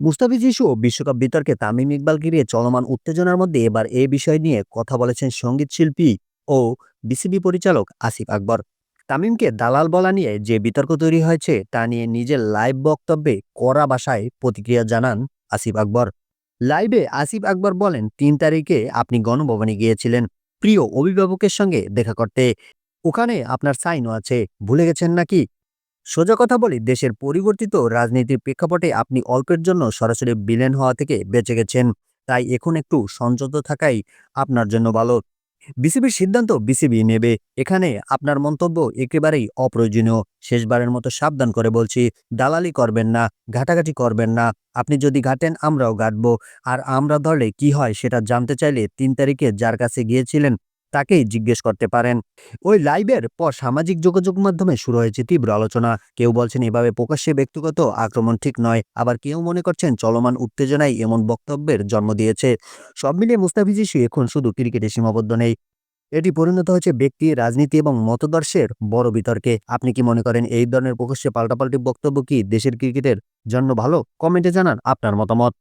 Mustafiz issue বিশ্বকাপ বিতর্কে তামিম ইকবাল ঘিরে চলমান উত্তেজনার মধ্যে এবার এ বিষয় নিয়ে কথা বলেছেন সংগীত শিল্পী ও বিসিবি পরিচালক আসিফ আকবর। তামিমকে দালাল বলা নিয়ে যে বিতর্ক তৈরি হয়েছে তা নিয়ে নিজের লাইভ বক্তব্যে কড়া ভাষায় প্রতিক্রিয়া জানান আসিফ আকবর। লাইভে আসিফ আকবর বলেন, তিন তারিখে আপনি গণভবনে গিয়েছিলেন, প্রিয় অভিভাবকের সঙ্গে দেখা করতে। ওখানে আপনার সাইনও আছে, ভুলে গেছেন নাকি? সোজা কথা বলি, দেশের পরিবর্তিত রাজনীতির প্রেক্ষাপটে আপনি অল্পের জন্য সরাসরি বিলেন হওয়া থেকে বেঁচে গেছেন। তাই এখন একটু সংযত থাকাই আপনার জন্য ভালো। বিসিবির সিদ্ধান্ত বিসিবি নেবে। এখানে আপনার মন্তব্য একেবারেই অপ্রয়োজনীয়। শেষবারের মতো সাবধান করে বলছি, দালালি করবেন না, ঘাটাঘাটি করবেন না। আপনি যদি ঘাটেন, আমরাও ঘাটবো। আর আমরা ধরলে কি হয় সেটা জানতে চাইলে তিন তারিখে যার কাছে গিয়েছিলেন তাকেই জিজ্ঞেস করতে পারেন। ওই লাইভের পর সামাজিক যোগাযোগ মাধ্যমে শুরু হয়েছে তীব্র আলোচনা। কেউ বলছেন, এভাবে প্রকাশ্যে ব্যক্তিগত আক্রমণ ঠিক নয়। আবার কেউ মনে করছেন, চলমান উত্তেজনায় এমন বক্তব্যের জন্ম দিয়েছে। সব মিলিয়ে মুস্তাফিজ ইস্যু এখন শুধু ক্রিকেটে সীমাবদ্ধ নেই। এটি পরিণত হয়েছে ব্যক্তি, রাজনীতি এবং মতদর্শের বড় বিতর্কে। আপনি কি মনে করেন, এই ধরনের প্রকাশ্যে পাল্টাপাল্টি বক্তব্য কি দেশের ক্রিকেটের জন্য ভালো? কমেন্টে জানান আপনার মতামত।